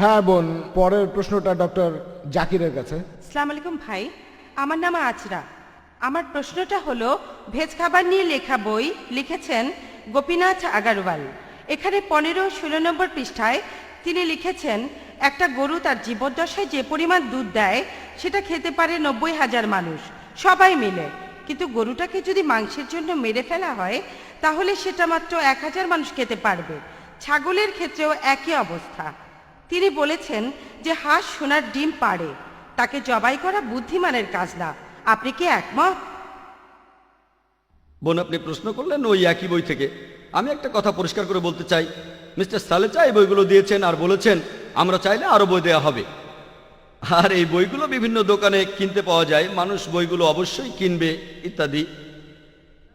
হ্যাঁ বোন, পরের প্রশ্নটা ডক্টর জাকিরের কাছে। সালাম আলাইকুম ভাই, আমার নাম আজরা। আমার প্রশ্নটা হলো, ভেজ খাবার নিয়ে লেখা বই লিখেছেন গোপীনাথ আগারওয়াল। এখানে পনেরো, ষোলো নম্বর পৃষ্ঠায় তিনি লিখেছেন, একটা গরু তার জীবদ্দশায় যে পরিমাণ দুধ দেয়, সেটা খেতে পারে নব্বই হাজার মানুষ, সবাই মিলে। কিন্তু গরুটাকে যদি মাংসের জন্য মেরে ফেলা হয়, তাহলে সেটা মাত্র এক হাজার মানুষ খেতে পারবে। ছাগলের ক্ষেত্রেও একই অবস্থা। তিনি বলেছেন যে হাঁস সোনার ডিম পাড়ে। তাকে জবাই করা বুদ্ধিমানের কাজ না। আপনি কি একমত? বোন আপনি প্রশ্ন করলেন ওই একই বই থেকে। আমি একটা কথা পরিষ্কার করে বলতে চাই। মিস্টার সালেচা এই বইগুলো দিয়েছেন আর বলেছেন আমরা চাইলে আরও বই দেওয়া হবে। আর এই বইগুলো বিভিন্ন দোকানে কিনতে পাওয়া যায়। মানুষ বইগুলো অবশ্যই কিনবে ইত্যাদি।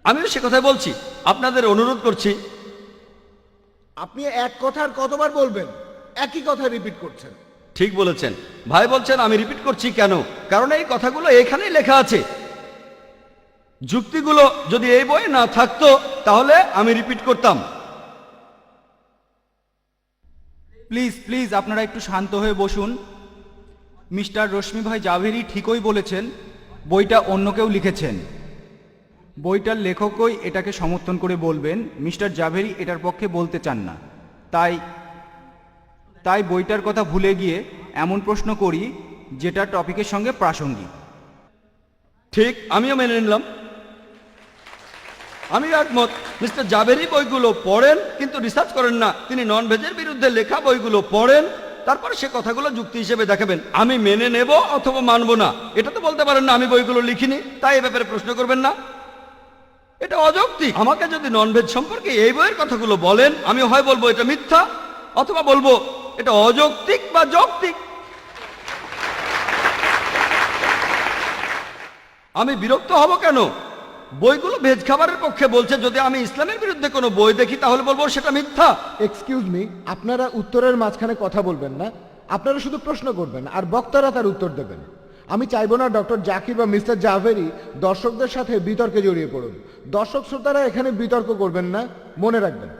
আমিও সে কথাই বলছি। আপনাদের অনুরোধ করছি। আপনি এক কথার কতবার বলবেন? একই কথা রিপিট করছেন। ঠিক বলেছেন। ভাই বলছেন আমি রিপিট করছি কেন? কারণ এই কথাগুলো এখানেই লেখা আছে। যুক্তিগুলো যদি এই বই না থাকতো তাহলে আমি রিপিট করতাম। প্লিজ প্লিজ আপনারা একটু শান্ত হয়ে বসুন। মিস্টার রশ্মি ভাই জাভেরি ঠিকই বলেছেন বইটা অন্য কেউ লিখেছেন। বইটার লেখকই এটাকে সমর্থন করে বলবেন মিস্টার জাভেরি এটার পক্ষে বলতে চান না। তাই তাই বইটার কথা ভুলে গিয়ে এমন প্রশ্ন করি, যেটা টপিকের সঙ্গে প্রাসঙ্গিক। ঠিক, আমিও মেনে নিলাম। আমি একমত, মিস্টার জাবেরি বইগুলো পড়েন, কিন্তু রিসার্চ করেন না। তিনি নন ভেজের বিরুদ্ধে লেখা বইগুলো পড়েন, তারপর সে কথাগুলো যুক্তি হিসেবে দেখাবেন। আমি মেনে নেব অথবা মানব না, এটা তো বলতে পারেন না, আমি বইগুলো লিখিনি, তাই এ ব্যাপারে প্রশ্ন করবেন না। এটা অযৌক্তিক। আমাকে যদি ননভেজ সম্পর্কে এই বইয়ের কথাগুলো বলেন আমি হয় বলব এটা মিথ্যা, অথবা বলব এটা অযৌক্তিক বা যৌক্তিক? আমি বিরক্ত হব কেন? বইগুলো ভেজ খাবারের পক্ষে বলছে, যদি আমি ইসলামের বিরুদ্ধে কোনো বই দেখি, তাহলে বলব সেটা মিথ্যা। এক্সকিউজ মি আপনারা উত্তরের মাঝখানে কথা বলবেন না। আপনারা শুধু প্রশ্ন করবেন, আর বক্তারা তার উত্তর দেবেন। আমি চাইব না ডক্টর জাকির বা মিস্টার জাভেরি দর্শকদের সাথে বিতর্কে জড়িয়ে পড়ুন। দর্শক শ্রোতারা এখানে বিতর্ক করবেন না, মনে রাখবেন।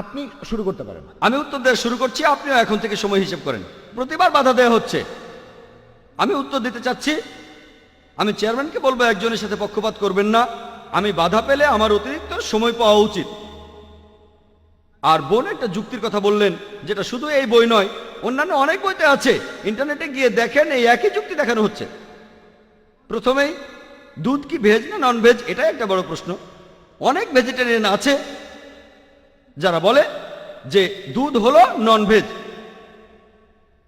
আপনি শুরু করতে পারেন। আমি উত্তর দেওয়া শুরু করছি, আপনিও এখন থেকে সময় হিসেব করেন। প্রতিবার বাধা দেওয়া হচ্ছে। আমি উত্তর দিতে চাচ্ছি, আমি চেয়ারম্যানকে বলব, একজনের সাথে পক্ষপাত করবেন না। আমি বাধা পেলে আমার অতিরিক্ত সময় পাওয়া উচিত। আর বোন একটা যুক্তির কথা বললেন, যেটা শুধু এই বই নয়, অন্যান্য অনেক বইতে আছে। ইন্টারনেটে গিয়ে দেখেন, এই একই যুক্তি দেখানো হচ্ছে। প্রথমেই, দুধ কি ভেজ না নন ভেজ এটাই একটা বড় প্রশ্ন। অনেক ভেজিটেরিয়ান আছে যারা বলে যে দুধ হলো নন ভেজ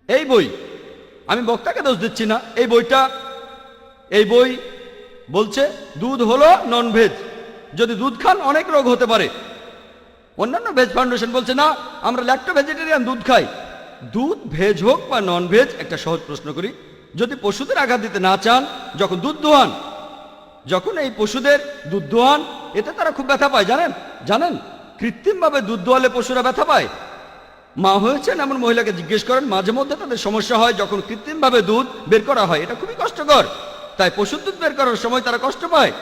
এই বই, আমি বক্তাকে দোষ দিচ্ছি না, এই বইটা, এই বই বলছে দুধ হলো নন ভেজ যদি দুধ খান, অনেক রোগ হতে পারে। অন্যান্য ভেজ ফাউন্ডেশন বলছে, না, আমরা ল্যাক্টো ভেজিটেরিয়ান দুধ খাই। দুধ ভেজ হোক বা নন ভেজ একটা সহজ প্রশ্ন করি। যদি পশুদের আঘাত দিতে না চান, যখন দুধ দোহান, যখন এই পশুদের দুধ দোয়ান এতে তারা খুব ব্যথা পায়, জানেন? জানেন? কৃত্রিমভাবে দুধ দোয়ালে পশুরা ব্যথা পায়। মা হয়েছেন এমন মহিলাকে জিজ্ঞেস করেন, মাঝে মধ্যে তাদের সমস্যা হয় যখন কৃত্রিমভাবে দুধ বের করা হয়, এটা খুবই কষ্টকর। তাই পশুর দুধ বের করার সময় তারা কষ্ট পায়।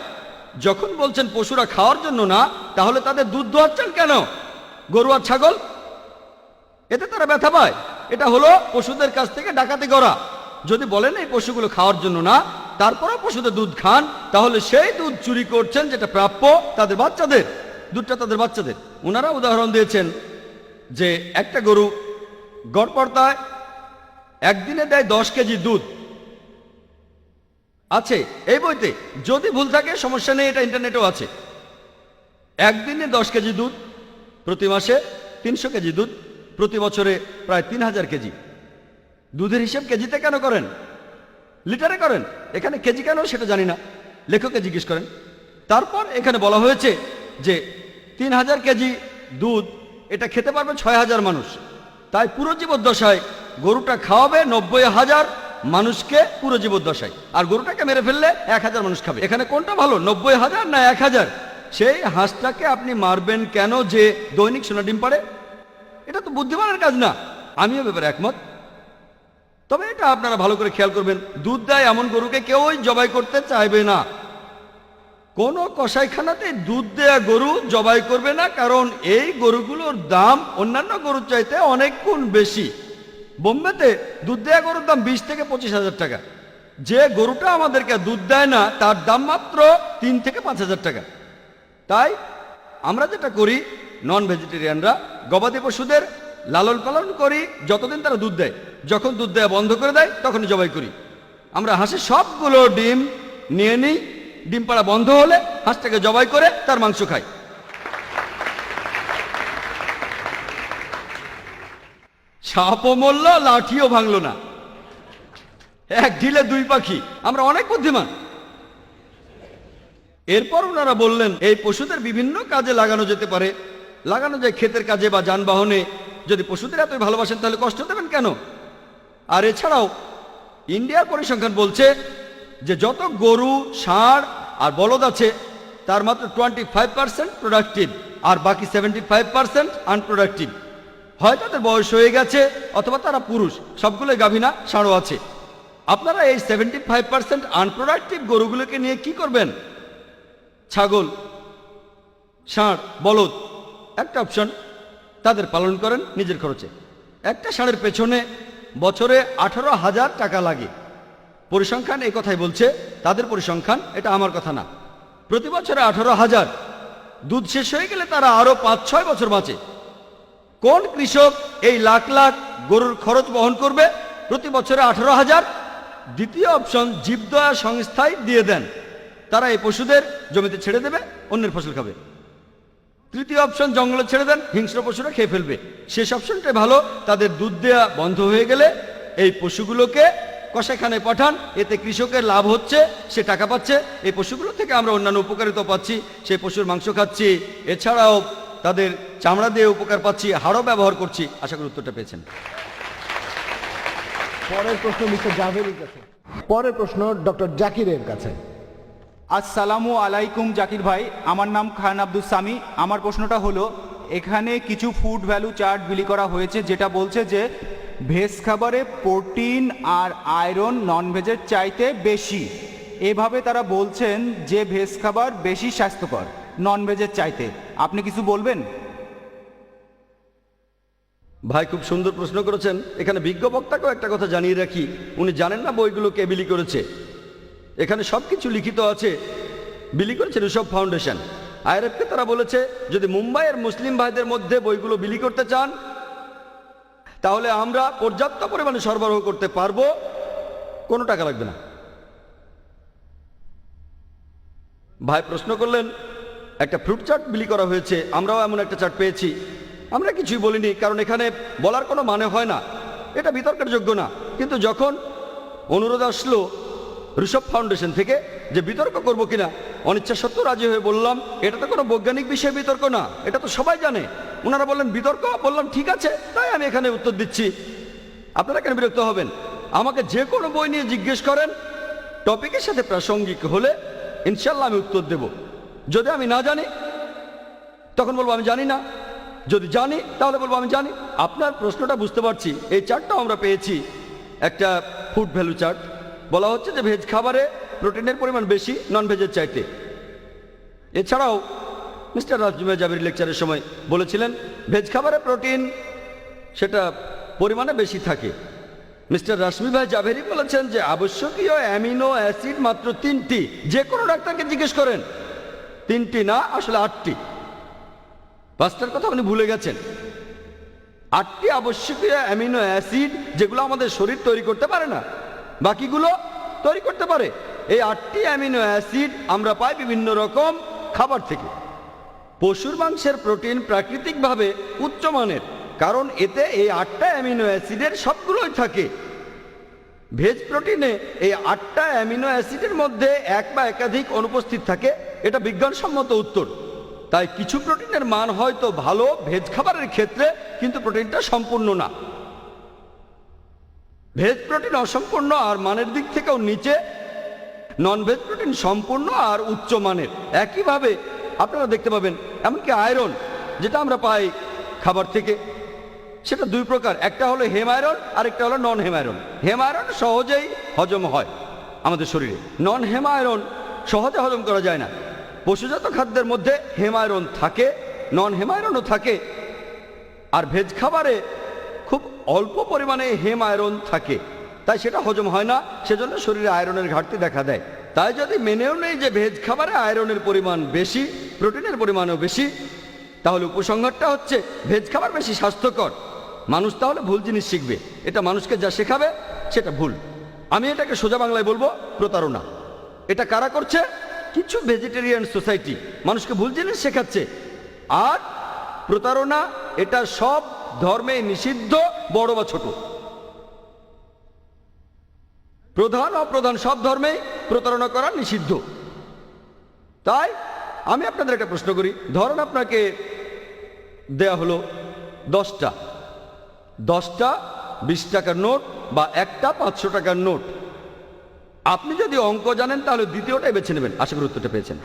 যখন বলছেন পশুরা খাওয়ার জন্য না, তাহলে তাদের দুধ দোয়াচ্ছেন কেন? গরু আর ছাগল? এতে তারা ব্যথা পায়। এটা হলো পশুদের কাছ থেকে ডাকাতি করা। যদি বলেন এই পশুগুলো খাওয়ার জন্য না তারপরে পশুদের দুধ খান, তাহলে সেই দুধ চুরি করছেন যেটা প্রাপ্য তাদের বাচ্চাদের। দুধটা তাদের বাচ্চাদের। ওনারা উদাহরণ দিয়েছেন যে একটা গরু গড়পড়তায় একদিনে দেয় দশ কেজি দুধ। আছে, এই বইতে যদি ভুল থাকে, সমস্যা নেই, এটা ইন্টারনেটেও আছে। একদিনে দশ কেজি দুধ, প্রতি মাসে তিনশো কেজি দুধ, প্রতি বছরে প্রায় তিন হাজার কেজি। দুধের হিসেব কেজিতে কেন করেন? লিটারে করেন? এখানে কেজি কেন সেটা জানি না। লেখককে জিজ্ঞেস করেন। তারপর এখানে বলা হয়েছে যে তিন হাজার কেজি দুধ, এটা খেতে পারবে ছয় হাজার মানুষ। তাই পুরো জীবদ্দশায় গরুটা খাওয়াবে নব্বই হাজার মানুষকে পুরো জীবদ্দশায়। আর গরুটাকে মেরে ফেললে এক হাজার মানুষ খাবে। এখানে কোনটা ভালো নব্বই হাজার না এক হাজার সেই হাঁসটাকে আপনি মারবেন কেন যে দৈনিক সোনা ডিম পারে এটা তো বুদ্ধিমানের কাজ না। আমিও ব্যাপারে একমত। তবে এটা আপনারা ভালো করে খেয়াল করবেন। দুধ দেয় এমন গরুকে কেউই জবাই করতে চাইবে না। কোন কসাইখানাতে দুধ দেয়া গরু জবাই করবে না, কারণ এই গরুগুলোর দাম অন্যান্য গরুর চাইতে অনেক গুণ বেশি। বোম্বেতে দুধ দেয়া গরুর দাম বিশ থেকে পঁচিশ হাজার টাকা। যে গরুটা আমাদেরকে দুধ দেয় না, তার দাম মাত্র তিন থেকে পাঁচ হাজার টাকা। তাই আমরা যেটা করি নন ভেজিটেরিয়ানরা গবাদি পশুদের লালন পালন করি, যতদিন তারা দুধ দেয়। যখন দুধ দেওয়া বন্ধ করে দেয়, তখনই জবাই করি। আমরা হাসি সবগুলো ডিম নিয়ে নিই ডিম পাড়া বন্ধ হলে হাঁসটাকে জবাই করে তার মাংস খায়। সাপও মরল, লাঠিও ভাঙলো না। এক ঢিলে দুই পাখি, আমরা অনেক বুদ্ধিমান। এরপর ওনারা বললেন, এই পশুদের বিভিন্ন কাজে লাগানো যেতে পারে। লাগানো যায় ক্ষেতের কাজে বা যানবাহনে। যদি পশুদের এতই ভালোবাসেন, তাহলে কষ্ট দেবেন কেন? আর এছাড়াও, ইন্ডিয়ার পরিসংখ্যান বলছে যে যত গরু, ষাঁড় আর বলদ আছে, তার মাত্র টোয়েন্টি ফাইভ পার্সেন্ট প্রোডাক্টিভ আর বাকি সেভেন্টি ফাইভ পার্সেন্ট আনপ্রোডাক্টিভ হয় তাদের বয়স হয়ে গেছে অথবা তারা পুরুষ, সবগুলোই গাভিনা ষাঁড়ও আছে। আপনারা এই সেভেন্টি ফাইভ পার্সেন্ট আনপ্রোডাক্টিভ গরুগুলোকে নিয়ে কি করবেন? ছাগল, ষাঁড়, বলদ, একটা অপশন তাদের পালন করেন নিজের খরচে। একটা ষাঁড়ের পেছনে বছরে আঠারো হাজার টাকা লাগে। পরিসংখ্যান এই কথাই বলছে, তাদের পরিসংখ্যান এটা আমার কথা না। প্রতি বছরে আঠারো হাজার। দুধ শেষ হয়ে গেলে তারা আরও পাঁচ, ছয় বছর বাঁচে। কোন কৃষক এই লাখ লাখ গরুর খরচ বহন করবে? প্রতি বছরে আঠারো হাজার। দ্বিতীয় অপশন, জীবদয়া সংস্থায় দিয়ে দেন। তারা এই পশুদের জমিতে ছেড়ে দেবে, অন্যের ফসল খাবে। তৃতীয় অপশন, জঙ্গলে ছেড়ে দেন, হিংস্র পশুরা খেয়ে ফেলবে। শেষ অপশনটাই ভালো, তাদের দুধ দেওয়া বন্ধ হয়ে গেলে এই পশুগুলোকে কষাইখানে পাঠান এতে কৃষকের লাভ হচ্ছে সে টাকা পাচ্ছে। এই পশুগুলো থেকে আমরা অন্যান্য উপকারিতা পাচ্ছি সেই পশুর মাংস খাচ্ছি এছাড়াও তাদের চামড়া দিয়ে উপকার পাচ্ছি হাড়ও ব্যবহার করছি। আশা করি উত্তরটা পেয়েছেন। পরের প্রশ্ন মিস্টার জাভেরির কাছে। পরের প্রশ্ন ডক্টর জাকিরের কাছে। আসসালামু আলাইকুম জাকির ভাই আমার নাম খান আব্দুল সামি। আমার প্রশ্নটা হলো এখানে কিছু ফুড ভ্যালু চার্ট বিলি করা হয়েছে যেটা বলছে যে ভেজ খাবারে প্রোটিন আর আয়রন নন ভেজের চাইতে বেশি। এভাবে তারা বলছেন যে ভেজ খাবার বেশি স্বাস্থ্যকর নন ভেজের চাইতে। আপনি কিছু বলবেন? ভাই, খুব সুন্দর প্রশ্ন করেছেন। এখানে বিজ্ঞ বক্তাকেও একটা কথা জানিয়ে রাখি। উনি জানেন না বইগুলো কে বিলি করেছে। এখানে সব কিছু লিখিত আছে। বিলি করেছে ঋষভ ফাউন্ডেশন। আইআরএফকে তারা বলেছে, যদি মুম্বাইয়ের মুসলিম ভাইদের মধ্যে বইগুলো বিলি করতে চান তাহলে আমরা পর্যাপ্ত পরিমাণে সরবরাহ করতে পারব, কোনো টাকা লাগবে না। ভাই প্রশ্ন করলেন, একটা ফ্রুট চার্ট বিলি করা হয়েছে, আমরাও এমন একটা চার্ট পেয়েছি। আমরা কিছুই বলিনি, কারণ এখানে বলার কোনো মানে হয় না। এটা বিতর্কের যোগ্য না। কিন্তু যখন অনুরোধ আসলো ঋষভ ফাউন্ডেশন থেকে যে বিতর্ক করব কিনা অনিচ্ছা সত্ত্বেও রাজি হয়ে বললাম, এটা তো কোনো বৈজ্ঞানিক বিষয়ে বিতর্ক না, এটা তো সবাই জানে। ওনারা বললেন, বিতর্ক? বললাম, ঠিক আছে, তাই আমি এখানে উত্তর দিচ্ছি। আপনারা কেন বিরক্ত হবেন? আমাকে যে কোনো বই নিয়ে জিজ্ঞেস করেন, টপিকের সাথে প্রাসঙ্গিক হলে ইনশাল্লাহ আমি উত্তর দেব। যদি আমি না জানি, তখন বলব, আমি জানি না। যদি জানি, তাহলে বলব, আমি জানি। আপনার প্রশ্নটা বুঝতে পারছি। এই চার্টটাও আমরা পেয়েছি। একটা ফুড ভ্যালু চার্ট। বলা হচ্ছে যে, ভেজ খাবারে প্রোটিনের পরিমাণ বেশি নন ভেজের চাইতে। এছাড়াও মিস্টার রাজমে জাবির লেকচারের সময় বলেছিলেন, ভেজ খাবারে প্রোটিন, সেটা পরিমাণে বেশি থাকে। মিস্টার রাশমি ভাই জাভেরি বলেছেন যে আবশ্যকীয় অ্যামিনো অ্যাসিড মাত্র তিনটি, যে কোনো ডাক্তারকে জিজ্ঞেস করেন। তিনটি না, আসলে আটটি। পাঁচটার কথা উনি ভুলে গেছেন। আটটি আবশ্যকীয় অ্যামিনো অ্যাসিড যেগুলো আমাদের শরীর তৈরি করতে পারে না, বাকিগুলো তৈরি করতে পারে। এই আটটি অ্যামিনো অ্যাসিড আমরা পাই বিভিন্ন রকম খাবার থেকে। পশুর মাংসের প্রোটিন প্রাকৃতিকভাবে উচ্চমানের, কারণ এতে এই আটটা অ্যামিনো অ্যাসিডের সবগুলোই থাকে। ভেজ প্রোটিনে এই আটটা অ্যামিনো অ্যাসিডের মধ্যে এক বা একাধিক অনুপস্থিত থাকে, এটা বিজ্ঞানসম্মত উত্তর। তাই কিছু প্রোটিনের মান হয়তো ভালো ভেজ খাবারের ক্ষেত্রে, কিন্তু প্রোটিনটা সম্পূর্ণ না। ভেজ প্রোটিন অসম্পূর্ণ আর মানের দিক থেকেও নিচে নন ভেজ প্রোটিন সম্পূর্ণ আর উচ্চ মানের একইভাবে আপনারা দেখতে পাবেন, এমনকি আয়রন যেটা আমরা পাই খাবার থেকে, সেটা দুই প্রকার। একটা হলো হেম আয়রন আর একটা হলো নন হেম আয়রন হেম আয়রন সহজেই হজম হয় আমাদের শরীরে। নন হেম আয়রন সহজে হজম করা যায় না। পশুজাত খাদ্যের মধ্যে হেম আয়রন থাকে নন হেম আয়রনও থাকে। আর ভেজ খাবারে খুব অল্প পরিমাণে হেম আয়রন থাকে। তাই সেটা হজম হয় না, সেজন্য শরীরে আয়রনের ঘাটতি দেখা দেয়। তাই যদি মেনেও নেই যে ভেজ খাবারে আয়রনের পরিমাণ বেশি, প্রোটিনের পরিমাণও বেশি, তাহলে উপসংহারটা হচ্ছে ভেজ খাবার বেশি স্বাস্থ্যকর। মানুষ তাহলে ভুল জিনিস শিখবে। এটা মানুষকে যা শেখাবে, সেটা ভুল। আমি এটাকে সোজা বাংলায় বলব, প্রতারণা। এটা কারা করছে? কিছু ভেজিটেরিয়ান সোসাইটি মানুষকে ভুল জিনিস শেখাচ্ছে। আর প্রতারণা, এটা সব ধর্মে নিষিদ্ধ, বড় বা ছোট। প্রধান, অপ্রধান সব ধর্মে প্রতারণা করা নিষিদ্ধ। তাই আমি আপনাদের একটা প্রশ্ন করি। ধরেন আপনাকে দেয়া হলো দশটা। দশটা, বিশ টাকার নোট বা একটা পাঁচশো টাকার নোট। আপনি যদি অঙ্ক জানেন তাহলে দ্বিতীয়টাই বেছে নেবেন। আশা করি উত্তরটা পেয়েছেন।